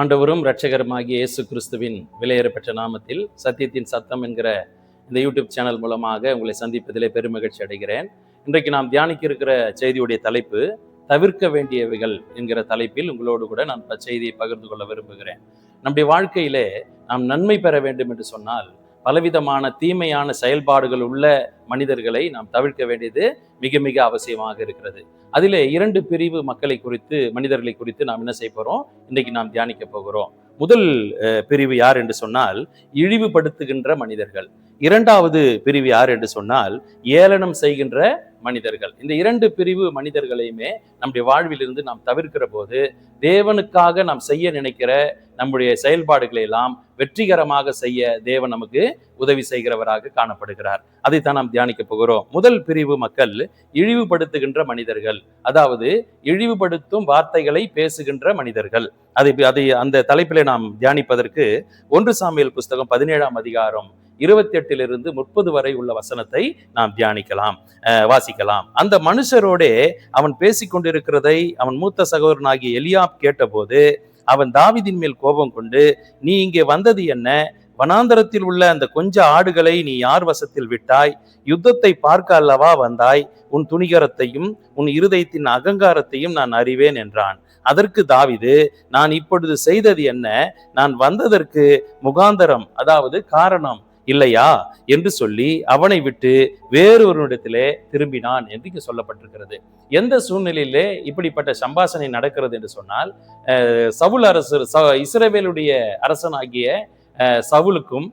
ஆண்டவரும் இரட்சகருமாகிய இயேசு கிறிஸ்துவின் விலையேறப்பெற்ற நாமத்தில் சத்தியத்தின் சத்தம் என்கிற இந்த யூடியூப் சேனல் மூலமாக உங்களை சந்திப்பதிலே பெருமகிழ்ச்சி அடைகிறேன். இன்றைக்கு நாம் தியானிக்க இருக்கிற செய்தியுடைய தலைப்பு தவிர்க்க வேண்டியவைகள் என்கிற தலைப்பில் உங்களோடு கூட நான் செய்தியை பகிர்ந்து கொள்ள விரும்புகிறேன். நம்முடைய வாழ்க்கையிலே நாம் நன்மை பெற வேண்டும் என்று சொன்னால் பலவிதமான தீமையான செயல்பாடுகள் உள்ள மனிதர்களை நாம் தவிர்க்க வேண்டியது மிக மிக அவசியமாக இருக்கிறது. அதில் இரண்டு பிரிவு மக்களை குறித்து மனிதர்களை குறித்து நாம் என்ன செய்ய போகிறோம் இன்னைக்கு நாம் தியானிக்க போகிறோம். முதல் பிரிவு யார் என்று சொன்னால் இழிவுபடுத்துகின்ற மனிதர்கள். இரண்டாவது பிரிவு யார் என்று சொன்னால் ஏளனம் செய்கின்ற மனிதர்கள். இந்த இரண்டு பிரிவு மனிதர்களையுமே நம்முடைய வாழ்விலிருந்து நாம் தவிர்க்கிற போது தேவனுக்காக நாம் செய்ய நினைக்கிற நம்முடைய செயல்பாடுகளை எல்லாம் வெற்றிகரமாக செய்ய தேவன் நமக்கு உதவி செய்கிறவராக காணப்படுகிறார். அதைத்தான் நாம் தியானிக்க போகிறோம். முதல் பிரிவு மக்கள் இழிவுபடுத்துகின்ற மனிதர்கள். அதாவது இழிவுபடுத்தும் வார்த்தைகளை பேசுகின்ற மனிதர்கள். அதை அதை அந்த தலைப்பிலே நாம் தியானிப்பதற்கு ஒன்று சாமியல் புஸ்தகம் பதினேழாம் அதிகாரம் இருபத்தி எட்டிலிருந்து முப்பது வரை உள்ள வசனத்தை நாம் தியானிக்கலாம் வாசிக்கலாம். அந்த மனுஷரோடே அவன் பேசிக்கொண்டிருக்கிறதை அவன் மூத்த சகோதரனாகிய எலியாப் கேட்டபோது அவன் தாவிதின் மேல் கோபம் கொண்டு நீ இங்கே வந்தது என்ன? வனாந்தரத்தில் உள்ள அந்த கொஞ்ச ஆடுகளை நீ யார் வசத்தில் விட்டாய்? யுத்தத்தை பார்க்க அல்லவா வந்தாய்? உன் துணிகரத்தையும் உன் இருதயத்தின் அகங்காரத்தையும் நான் அறிவேன் என்றான். அதற்கு தாவிது நான் இப்பொழுது செய்தது என்ன? நான் வந்ததற்கு முகாந்தரம் அதாவது காரணம் இல்லையா என்று சொல்லி அவனை விட்டு வேறொருவனிடத்திலே திரும்பினான் என்று இங்கு சொல்லப்பட்டிருக்கிறது. எந்த சூழ்நிலையிலே இப்படிப்பட்ட சம்பாசனை நடக்கிறது என்று சொன்னால் சவுல் அரசர் ச- அரசனாகிய அஹ், சவுலுக்கும்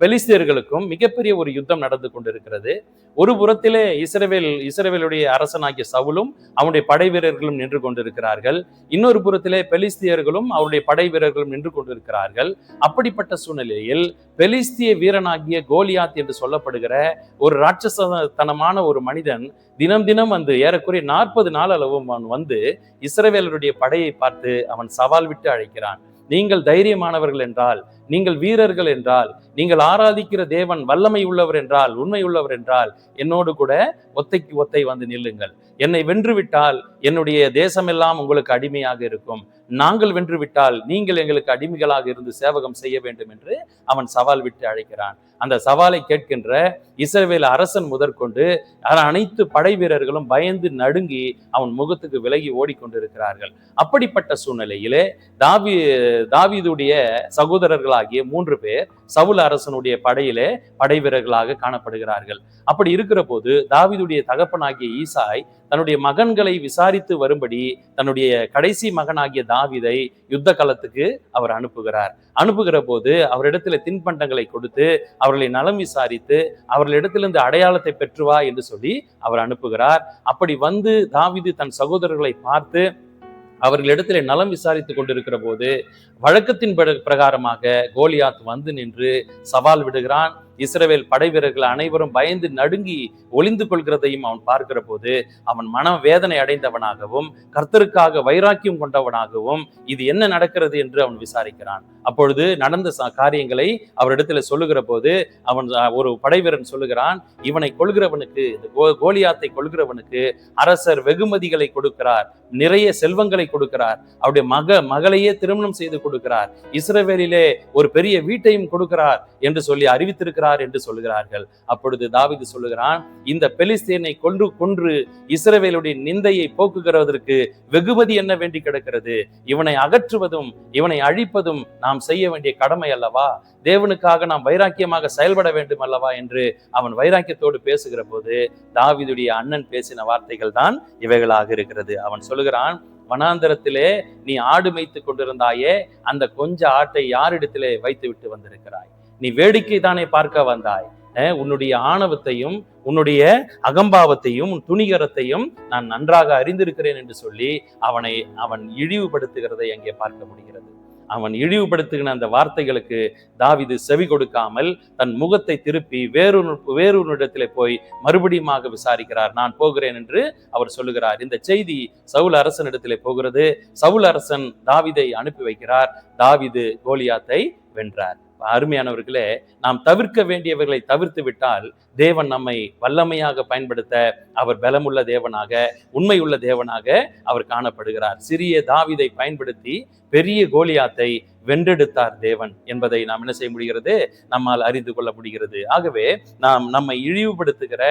பெலிஸ்தியர்களுக்கும் மிகப்பெரிய ஒரு யுத்தம் நடந்து கொண்டிருக்கிறது. ஒரு புறத்திலே இஸ்ரவேல் இஸ்ரேவேலுடைய அரசனாகிய சவுலும் அவனுடைய படை வீரர்களும் நின்று கொண்டிருக்கிறார்கள். இன்னொரு புறத்திலே பெலிஸ்தியர்களும் அவருடைய படை வீரர்களும் நின்று கொண்டிருக்கிறார்கள். அப்படிப்பட்ட சூழ்நிலையில் பெலிஸ்திய வீரனாகிய கோலியாத் என்று சொல்லப்படுகிற ஒரு ராட்சசத்தனமான ஒரு மனிதன் தினம் தினம் வந்து ஏறக்குறைய நாற்பது நாள் அளவும் அவன் வந்து இஸ்ரேவேலருடைய படையை பார்த்து அவன் சவால் விட்டு அழைக்கிறான். நீங்கள் தைரியமானவர்கள் என்றால் நீங்கள் வீரர்கள் என்றால் நீங்கள் ஆராதிக்கிற தேவன் வல்லமை உள்ளவர் என்றால் உண்மை உள்ளவர் என்றால் என்னோடு கூட ஒத்தைக்கு ஒத்தை வந்து நில்லுங்கள். என்னை வென்று விட்டால் என்னுடைய தேசமெல்லாம் உங்களுக்கு அடிமையாக இருக்கும். நாங்கள் வென்று விட்டால் நீங்கள் எங்களுக்கு அடிமைகளாக இருந்து சேவகம் செய்ய வேண்டும் என்று அவன் சவால் விட்டு அழைக்கிறான். அந்த சவாலை கேட்கின்ற இஸ்ரவேல் அரசன் முதற்கொண்டு அனைத்து படை வீரர்களும் பயந்து நடுங்கி அவன் முகத்துக்கு விலகி ஓடிக்கொண்டிருக்கிறார்கள். அப்படிப்பட்ட சூழ்நிலையிலே தாவி தாவிதுடைய சகோதரர்களாக ஆகிய மூன்று பேர் சவுல் அரசனுடைய படையிலே படை வீரர்களாக காணப்படுகிறார்கள். அப்படி இருக்கிற போது தாவிதுடைய தகப்பனாகிய ஈசாய் தன்னுடைய மகன்களை விசாரித்து வரும்படி தன்னுடைய கடைசி மகனாகிய தாவிதை யுத்த களத்துக்கு அவர் அனுப்புகிறார். அனுப்புகிற போது அவரிடத்துல தின்பண்டங்களை கொடுத்து அவர்களை நலம் விசாரித்து அவர்களிடத்திலிருந்து அடையாளத்தை பெற்றுவா என்று சொல்லி அவர் அனுப்புகிறார். அப்படி வந்து தாவிது தன் சகோதரர்களை பார்த்து அவர்களிடத்திலே நலம் விசாரித்துக் கொண்டிருக்கிற போது வழக்கத்தின் பிரகாரமாக கோலியாத் வந்து நின்று சவால் விடுகிறான். இஸ்ரவேல் படை வீரர்கள் அனைவரும் பயந்து நடுங்கி ஒளிந்து கொள்கிறதையும் அவன் பார்க்கிற போது அவன் மன வேதனை அடைந்தவனாகவும் கர்த்தருக்காக வைராக்கியம் கொண்டவனாகவும் இது என்ன நடக்கிறது என்று அவன் விசாரிக்கிறான். அப்பொழுது நடந்த காரியங்களை அவரிடத்துல சொல்லுகிற போது அவன் ஒரு படைவீரன் சொல்லுகிறான் இவனை கொள்கிறவனுக்கு இந்த கோலியாத்தை கொள்கிறவனுக்கு அரசர் வெகுமதிகளை கொடுக்கிறார் நிறைய செல்வங்களை கொடுக்கிறார் அவருடைய மக மகளையே திருமணம் செய்து கொடுக்கிறார் இஸ்ரவேலிலே ஒரு பெரிய வீட்டையும் கொடுக்கிறார் என்று சொல்லி அறிவித்திருக்கிறார். என்று சொல்லுகிறார்கள். அப்பொழுது தாவிது சொல்லுகிறான் இந்த பெலிஸ்தீனை கொன்று கொன்று இஸ்ரவேலுடைய நிந்தையை போக்குகிறதற்கு வெகுமதி என்ன வேண்டி கிடக்கிறது? இவனை அகற்றுவதும் இவனை அழிப்பதும் நாம் செய்ய வேண்டிய கடமை அல்லவா? தேவனுக்காக நாம் வைராக்கியமாக செயல்பட வேண்டும் அல்லவா? என்று அவன் வைராக்கியத்தோடு பேசுகிற போது தாவிதுடைய அண்ணன் பேசின வார்த்தைகள் தான் இவைகளாக இருக்கிறது. அவன் சொல்லுகிறான் வனாந்தரத்திலே நீ ஆடு மேய்த்து கொண்டிருந்தாயே அந்த கொஞ்ச ஆட்டை யாரிடத்திலே வைத்து விட்டு வந்திருக்கிறாய்? நீ வேடிக்கை தானே பார்க்க வந்தாய்? உன்னுடைய ஆணவத்தையும் உன்னுடைய அகம்பாவத்தையும் உன் துணிகரத்தையும் நான் நன்றாக அறிந்திருக்கிறேன் என்று சொல்லி அவனை அவன் இழிவுபடுத்துகிறதை அங்கே பார்க்க முடிகிறது. அவன் இழிவுபடுத்துகிற அந்த வார்த்தைகளுக்கு தாவிது செவி கொடுக்காமல் தன் முகத்தை திருப்பி வேறொரு வேறொரு போய் மறுபடியுமாக விசாரிக்கிறார். நான் போகிறேன் என்று அவர் சொல்லுகிறார். இந்த செய்தி சவுல் அரசனிடத்திலே போகிறது. சவுல் அரசன் தாவிதை அனுப்பி வைக்கிறார். தாவிது கோலியாத்தை வென்றார். அருமையானவர்களே நாம் தவிர்க்க வேண்டியவர்களை தவிர்த்து விட்டால் தேவன் நம்மை வல்லமையாக பயன்படுத்த அவர் பலமுள்ள தேவனாக உண்மையுள்ள தேவனாக அவர் காணப்படுகிறார். சிறிய தாவிதை பயன்படுத்தி பெரிய கோலியாத்தை வென்றெடுத்தார் தேவன் என்பதை நாம் என்ன செய்ய முடிகிறது? நம்மால் அறிந்து கொள்ள முடிகிறது. ஆகவே நாம் நம்மை இழிவுபடுத்துகிற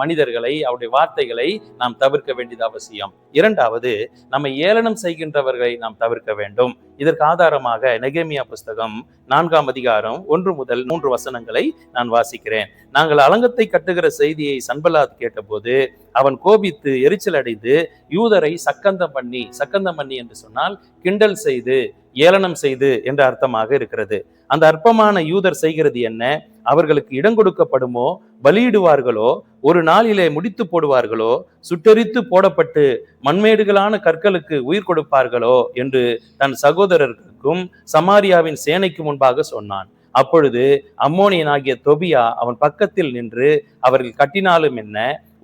மனிதர்களை அவருடைய வார்த்தைகளை நாம் தவிர்க்க வேண்டியது அவசியம். இரண்டாவது நம்மை ஏளனம் செய்கின்றவர்களை நாம் தவிர்க்க வேண்டும். இதற்கு ஆதாரமாக நெகேமியா புஸ்தகம் நான்காம் அதிகாரம் ஒன்று முதல் மூன்று வசனங்களை நான் வாசிக்கிறேன். நாங்கள் களங்கத்தை கட்டுகிற செய்தியை சன்பலாத் கேட்டபோது அவன் கோபித்து எரிச்சல் அடைந்து யூதரை சக்கந்தம் பண்ணி சக்கந்தம் பண்ணி என்று சொன்னால் கிண்டல் செய்து ஏளனம் செய்து என்ற அர்த்தமாக இருக்கிறது. அந்த அற்பமான யூதர் செய்கிறது என்ன? அவர்களுக்கு இடம் கொடுக்கப்படுமோ பலியிடுவார்களோ ஒரு நாளிலே முடித்து போடுவார்களோ சுட்டெரித்து போடப்பட்டு மண்மேடுகளான கற்களுக்கு உயிர் கொடுப்பார்களோ என்று தன் சகோதரர்களுக்கும் சமாரியாவின் சேனைக்கு முன்பாக சொன்னான். அப்பொழுது அம்மோனியனாகிய தொபியா அவன் பக்கத்தில் நின்று அவர்கள் கட்டினாலும் என்ன?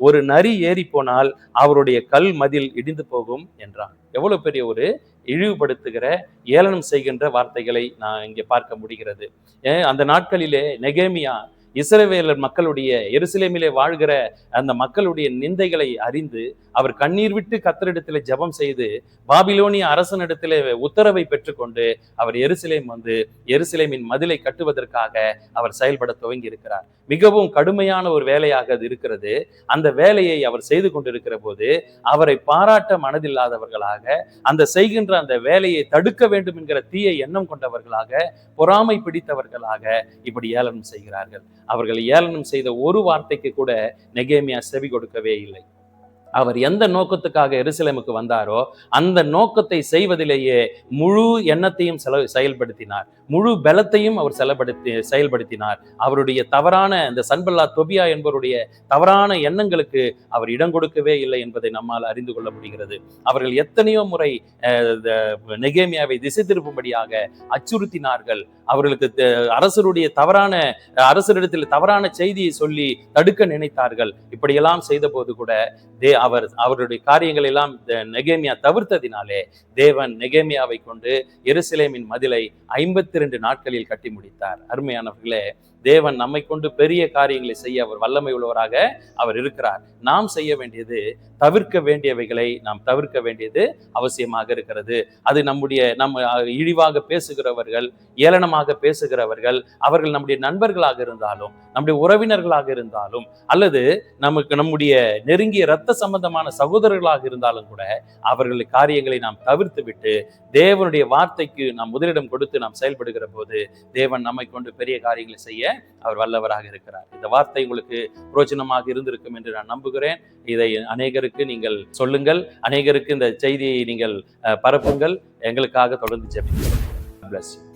ஒரு நரி ஏறி போனால் அவருடைய கல் மதில் இடிந்து போகும் என்றான். எவ்வளவு பெரிய ஒரு இழிவுபடுத்துகிற ஏளனம் செய்கின்ற வார்த்தைகளை நான் இங்கே பார்க்க முடிகிறது. ஏன் அந்த நாட்களிலே நெகேமியா இஸ்ரவேலர் மக்களுடைய எருசலேமிலே வாழ்கிற அந்த மக்களுடைய நிந்தைகளை அறிந்து அவர் கண்ணீர் விட்டு கத்தரிடத்தில் ஜெபம் செய்து பாபிலோனிய அரசனிடத்திலே உத்தரவை பெற்றுக்கொண்டு அவர் எருசலேம் வந்து எருசலேமின் மதிலை கட்டுவதற்காக அவர் செயல்பட துவங்கி இருக்கிறார் மிகவும் கடுமையான ஒரு வேலையாக அது இருக்கிறது. அந்த வேலையை அவர் செய்து கொண்டிருக்கிற போது அவரை பாராட்ட மனதில்லாதவர்களாக அந்த செய்கின்ற அந்த வேலையை தடுக்க வேண்டும் என்கிற தீய எண்ணம் கொண்டவர்களாக பொறாமை பிடித்தவர்களாக இப்படி ஏளனம் செய்கிறார்கள். அவர்கள் ஏளனம் செய்த ஒரு வார்த்தைக்கு கூட நெகேமியா செவி கொடுக்கவே இல்லை. அவர் எந்த நோக்கத்துக்காக எருசலேமுக்கு வந்தாரோ அந்த நோக்கத்தை செய்வதிலேயே முழு எண்ணத்தையும் செல செயல்படுத்தினார். முழு பலத்தையும் அவர் செலப்படுத்தி செயல்படுத்தினார். அவருடைய தவறான இந்த சன்பல்லா தொபியா என்பவருடைய தவறான எண்ணங்களுக்கு அவர் இடம் கொடுக்கவே இல்லை என்பதை நம்மால் அறிந்து கொள்ள முடிகிறது. அவர்கள் எத்தனையோ முறை அஹ், நெகேமியாவை திசை திருப்பும்படியாக அச்சுறுத்தினார்கள். அவர்களுக்கு அரசருடைய தவறான அரசரிடத்தில் தவறான செய்தியை சொல்லி தடுக்க நினைத்தார்கள். இப்படியெல்லாம் செய்த போது கூட தே அவர் அவருடைய காரியங்கள் எல்லாம் நெகேமியா தவிர்த்ததினாலே தேவன் நெகேமியாவை கொண்டு எருசலேமின் மதிலை ஐம்பத்தி ரெண்டு நாட்களில் கட்டி முடித்தார். அருமையானவர்களே தேவன் நம்மை கொண்டு பெரிய காரியங்களை செய்ய அவர் வல்லமை உள்ளவராக அவர் இருக்கிறார். நாம் செய்ய வேண்டியது தவிர்க்க வேண்டியவைகளை நாம் தவிர்க்க வேண்டியது அவசியமாக இருக்கிறது. அது நம்முடைய நம்ம இழிவாக பேசுகிறவர்கள் ஏளனமாக பேசுகிறவர்கள் அவர்கள் நம்முடைய நண்பர்களாக இருந்தாலும் நம்முடைய உறவினர்களாக இருந்தாலும் அல்லது நமக்கு நம்முடைய நெருங்கிய இரத்த சம்பந்தமான சகோதரர்களாக இருந்தாலும் கூட அவர்கள் காரியங்களை நாம் தவிர்த்து விட்டு தேவனுடைய வார்த்தைக்கு நாம் முதலிடம் கொடுத்து நாம் செயல்படுகிற போது தேவன் நம்மை கொண்டு பெரிய காரியங்களை செய்ய அவர் வல்லவராக இருக்கிறார். இந்த வார்த்தை உங்களுக்கு பிரோஜனமாக இருந்திருக்கும் என்று நான் நம்புகிறேன். இதை அநேகருக்கு நீங்கள் சொல்லுங்கள். அநேகருக்கு இந்த செய்தியை நீங்கள் பரப்புங்கள். எங்களுக்காக தொடர்ந்து ஜெபிக்கிறேன் பிளஸ் you.